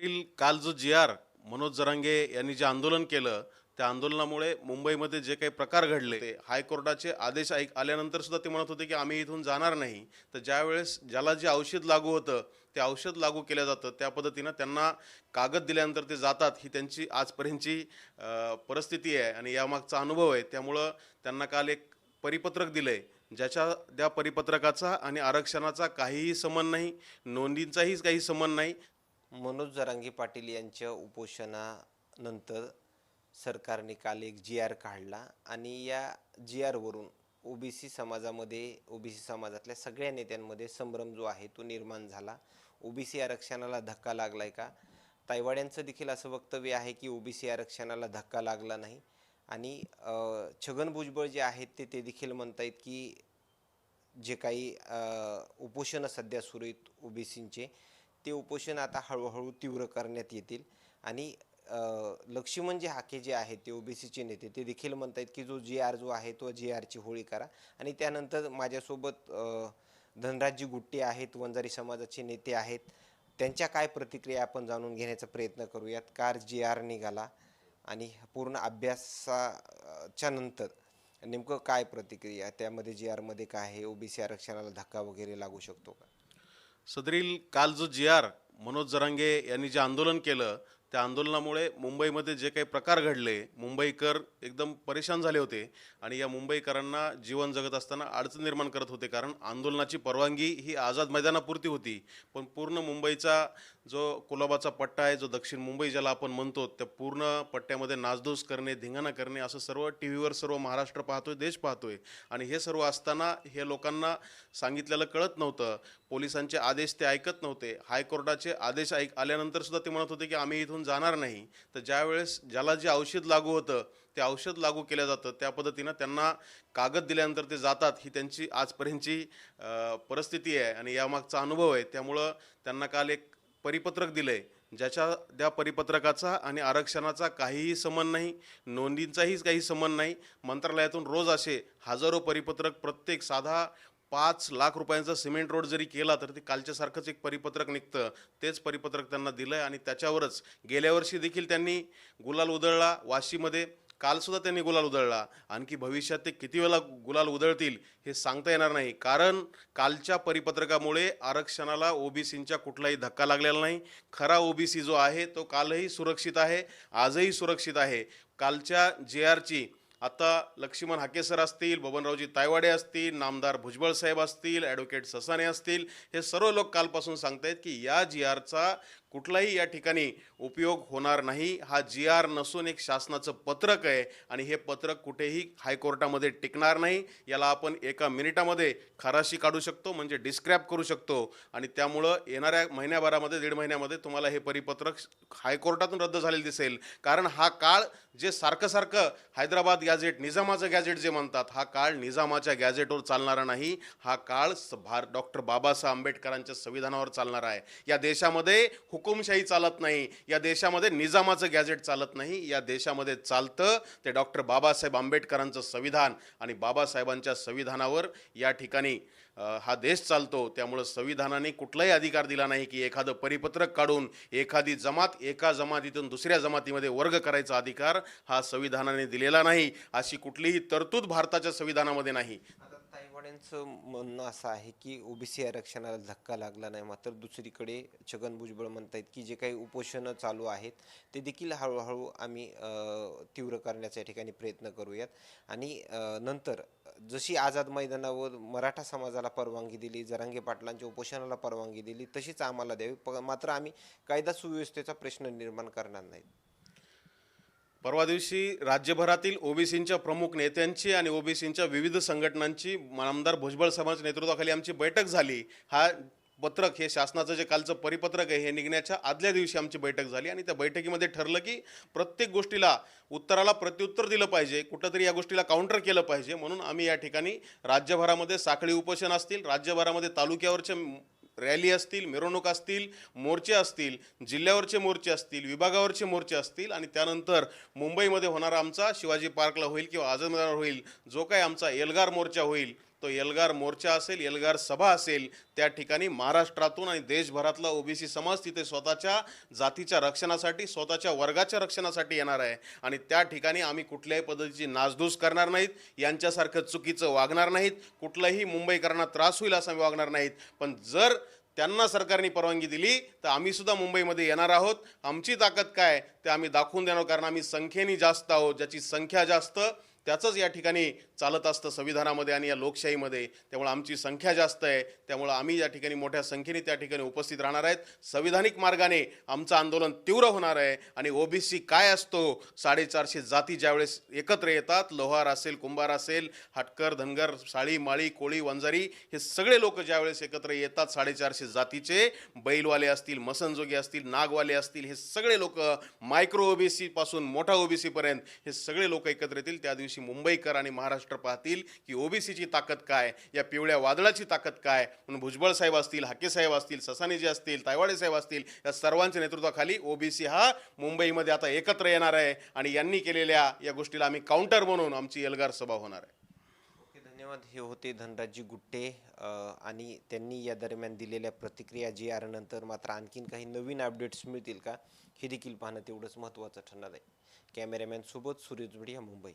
काल जो जी आर मनोज जरांगे यांनी जे आंदोलन केलं त्या आंदोलनामुळे मुंबईमध्ये जे काही प्रकार घडले ते हायकोर्टाचे आदेश ऐक आल्यानंतर सुद्धा ते म्हणत होते की आम्ही इथून जाणार नाही. तर ज्यावेळेस ज्याला जे औषध लागू होतं ते औषध लागू केलं जातं त्या पद्धतीनं त्यांना कागद दिल्यानंतर ते जातात ही त्यांची आजपर्यंतची परिस्थिती आहे आणि यामागचा अनुभव आहे. त्यामुळं त्यांना काल एक परिपत्रक दिलं आहे ज्याच्या त्या परिपत्रकाचा आणि आरक्षणाचा काहीही संबंध नाही नोंदींचाही काही संबंध नाही मनोज जरांगी पाटील यांच्या उपोषणानंतर सरकारने काल एक जी आर काढला आणि या जी आरवरून ओबीसी समाजामध्ये ओबीसी समाजातल्या सगळ्या नेत्यांमध्ये संभ्रम जो आहे तो निर्माण झाला. ओबीसी आरक्षणाला धक्का लागलाय का? तायवाड्यांचं देखील असं वक्तव्य आहे की ओबीसी आरक्षणाला धक्का लागला नाही. आणि छगन भुजबळ जे आहेत ते ते देखील म्हणतायत की जे काही उपोषणं सध्या सुरू आहेत ओबीसींचे ते उपोषण आता हळूहळू तीव्र करण्यात येतील. आणि लक्ष्मण जे हाके जे आहेत ते ओबीसीचे नेते ते देखील म्हणत आहेत की जो जी आर जो आहे तो जी आरची होळी करा. आणि त्यानंतर माझ्यासोबत अ, धनराजजी गुट्टे आहेत वंजारी समाजाचे नेते आहेत. त्यांच्या काय प्रतिक्रिया आपण जाणून घेण्याचा प्रयत्न करूयात. कार जी आर निघाला आणि पूर्ण अभ्यासाच्या नंतर नेमकं काय प्रतिक्रिया त्यामध्ये जी आरमध्ये काय आहे? ओबीसी आरक्षणाला धक्का वगैरे लागू शकतो का? सदरील काल जो जी आर मनोज जरांगे यांनी जे आंदोलन केलं त्या आंदोलनामुळे मुंबईमध्ये जे काही प्रकार घडले मुंबईकर एकदम परेशान झाले होते आणि या मुंबईकरांना जीवन जगत असताना अडचण निर्माण करत होते. कारण आंदोलनाची परवानगी ही आझाद मैदानापुरती होती. पण पूर्ण मुंबईचा जो कुलाबाचा पट्टा आहे जो दक्षिण मुंबई ज्याला आपण म्हणतो त्या पूर्ण पट्ट्यामध्ये नाचधूस करणे धिंगाणा करणे असं सर्व टी व्हीवर सर्व महाराष्ट्र पाहतोय देश पाहतोय. आणि हे सर्व असताना हे लोकांना सांगितलेलं कळत नव्हतं. पोलिसांचे आदेश ते ऐकत नव्हते. हायकोर्टाचे आदेश ऐक आल्यानंतर सुद्धा ते म्हणत होते की आम्ही इथून जाणार नाही. तर ज्यावेळेस ज्याला जे औषध लागू होतं ते औषध लागू केलं जातं. त्या पद्धतीनं त्यांना कागद दिल्यानंतर ते जातात. ही त्यांची आजपर्यंतची परिस्थिती आहे आणि यामागचा अनुभव आहे. त्यामुळं त्यांना काल एक परिपत्रक दिलं आहे ज्याच्या त्या परिपत्रकाचा आणि आरक्षणाचा काहीही संबंध नाही. नोंदींचाही काही संबंध नाही. मंत्रालयातून रोज असे हजारो परिपत्रक प्रत्येक साधा पाच लाख रुपयांचा सिमेंट रोड जरी केला तर ते कालच्यासारखंच एक परिपत्रक निघतं. तेच परिपत्रक त्यांना दिलं आहे आणि त्याच्यावरच गेल्या वर्षी देखील त्यांनी गुलाल उधळला. वाशीमध्ये कालसुद्धा त्यांनी गुलाल उधळला. आणखी भविष्यात ते किती वेळा गुलाल उधळतील हे सांगता येणार नाही. कारण कालच्या परिपत्रकामुळे आरक्षणाला ओबीसींच्या कुठलाही धक्का लागलेला नाही. खरा ओबीसी जो आहे तो कालही सुरक्षित आहे आजही सुरक्षित आहे. कालच्या जे आरची आता लक्ष्मण हाकेसर असतील बबनरावजी तायवाडे असतील नामदार भुजबळ साहेब असतील ॲडव्होकेट ससाने असतील हे सर्व लोक कालपासून सांगतायत की या जी आरचा कुठलाही या ठिकाणी उपयोग होणार नाही. हा जी आर नसून एक शासनाचं पत्रक आहे आणि हे पत्रक कुठेही हायकोर्टामध्ये टिकणार नाही. याला आपण एका मिनिटामध्ये खराशी काढू शकतो म्हणजे डिस्क्रॅप करू शकतो. आणि त्यामुळं येणाऱ्या महिन्याभरामध्ये दीड महिन्यामध्ये तुम्हाला हे परिपत्रक हायकोर्टातून रद्द झालेलं दिसेल. कारण हा काळ जे सारखं सारखं हैदराबाद गॅझेट निजामाचं गॅझेट जे म्हणतात हा काळ निजामाच्या गॅझेटवर चालणारा नाही हा काळ भार डॉक्टर बाबासाहेब आंबेडकरांच्या संविधानावर चालणारा आहे. या देशामध्ये हुकुमशाही चालत नाही या देशामध्ये निजामाचं गॅझेट चालत नाही या देशामध्ये चालतं ते डॉक्टर बाबासाहेब आंबेडकरांचं संविधान आणि बाबासाहेबांच्या संविधानावर या ठिकाणी हा देश चालतो त्यामुळं संविधानाने कुठलाही अधिकार दिला नाही की एखादं परिपत्रक काढून एखादी जमात एका जमातीतून दुसऱ्या जमातीमध्ये वर्ग करायचा अधिकार हा संविधानाने दिलेला नाही अशी कुठलीही तरतूद भारताच्या संविधानामध्ये नाही. यांचं म्हणणं असं आहे की ओबीसी आरक्षणाला धक्का लागला नाही मात्र दुसरीकडे छगन भुजबळ म्हणतायत की जे काही उपोषणं चालू आहेत ते देखील हळूहळू आम्ही तीव्र करण्याच्या ठिकाणी प्रयत्न करूयात. आणि नंतर जशी आझाद मैदानावर मराठा समाजाला परवानगी दिली जरांगे पाटलांच्या उपोषणाला परवानगी दिली तशीच आम्हाला द्यावी. प- मात्र आम्ही कायदा सुव्यवस्थेचा प्रश्न निर्माण करणार नाहीत. परवा दिवशी राज्यभरातील ओबीसींच्या प्रमुख नेत्यांची आणि ओबीसींच्या विविध संघटनांची आमदार भुजबळ समाज नेतृत्वाखाली आमची बैठक झाली. हा पत्रक हे शासनाचं जे कालचं परिपत्रक आहे हे निघण्याच्या आदल्या दिवशी आमची बैठक झाली आणि त्या बैठकीमध्ये ठरलं की प्रत्येक गोष्टीला उत्तराला प्रत्युत्तर दिलं पाहिजे कुठंतरी या गोष्टीला काउंटर केलं पाहिजे. म्हणून आम्ही या ठिकाणी राज्यभरामध्ये साखळी उपोषण असतील राज्यभरामध्ये तालुक्यावरचे रॅली असतील मिरवणूक असतील मोर्चे असतील जिल्ह्यावरचे मोर्चे असतील विभागावरचे मोर्चे असतील आणि त्यानंतर मुंबईमध्ये होणारा आमचा शिवाजी पार्कला होईल किंवा आझाद मैदानावर होईल जो काही आमचा एल्गार मोर्चा होईल तो एल्गार मोर्चा असेल एल्गार सभा असेल त्या ठिकाणी महाराष्ट्रातून आणि देशभरातला ओबीसी समाज तिथे स्वतःच्या जातीच्या रक्षणासाठी स्वतःच्या वर्गाच्या रक्षणासाठी येणार आहे. आणि त्या ठिकाणी आम्ही कुठल्याही पद्धतीची नासधूस करणार नाहीत यांच्यासारखं चुकीचं वागणार नाहीत कुठलाही मुंबईकरांना त्रास होईल असं आम्ही वागणार नाहीत. पण जर त्यांना सरकारने परवानगी दिली तर आम्ही सुद्धा मुंबईमध्ये येणार आहोत. आमची ताकद काय? ते आम्ही दाखवून देणार कारण आम्ही संख्येने जास्त आहोत ज्याची संख्या जास्त त्याचंच या ठिकाणी चालत असतं संविधानामध्ये आणि या लोकशाहीमध्ये. त्यामुळे आमची संख्या जास्त आहे. त्यामुळं आम्ही या ठिकाणी मोठ्या संख्येने त्या ठिकाणी उपस्थित राहणार आहेत. संविधानिक मार्गाने आमचं आंदोलन तीव्र होणार आहे आणि ओबीसी काय असतो? साडेचारशे जाती ज्यावेळेस एकत्र येतात लोहार असेल कुंभार असेल हटकर धनगर साळी माळी कोळी वंजारी हे सगळे लोक ज्यावेळेस एकत्र येतात साडेचारशे जातीचे बैलवाले असतील मसनजोगी असतील नागवाले असतील हे सगळे लोक मायक्रो ओ बी सीपासून मोठा ओ बी सीपर्यंत हे सगळे लोक एकत्र येतील. त्या दिवशी मुंबईकर आणि महाराष्ट्र पाहतील की ओबीसीची ताकद काय या पिवळ्या वादळाची ताकद काय म्हणून भुजबळ साहेब असतील हाके साहेब असतील ससानेजी असतील तायवाडे साहेब असतील या सर्वांच्या नेतृत्वाखाली ओबीसी हा मुंबईमध्ये आता एकत्र येणार आहे आणि यांनी केलेल्या या गोष्टीला आम्ही काउंटर म्हणून आमची एल्गार सभा होणार आहे. धन्यवाद. हे होते धनराजी गुट्टे आणि त्यांनी या दरम्यान दिलेल्या प्रतिक्रिया जी आर नंतर मात्र आणखीन काही नवीन अपडेट्स मिळतील का हे देखील पाहणं तेवढंच महत्त्वाचं ठरणार आहे. कॅमेरामॅनसोबत सूर्य जुडिया मुंबई.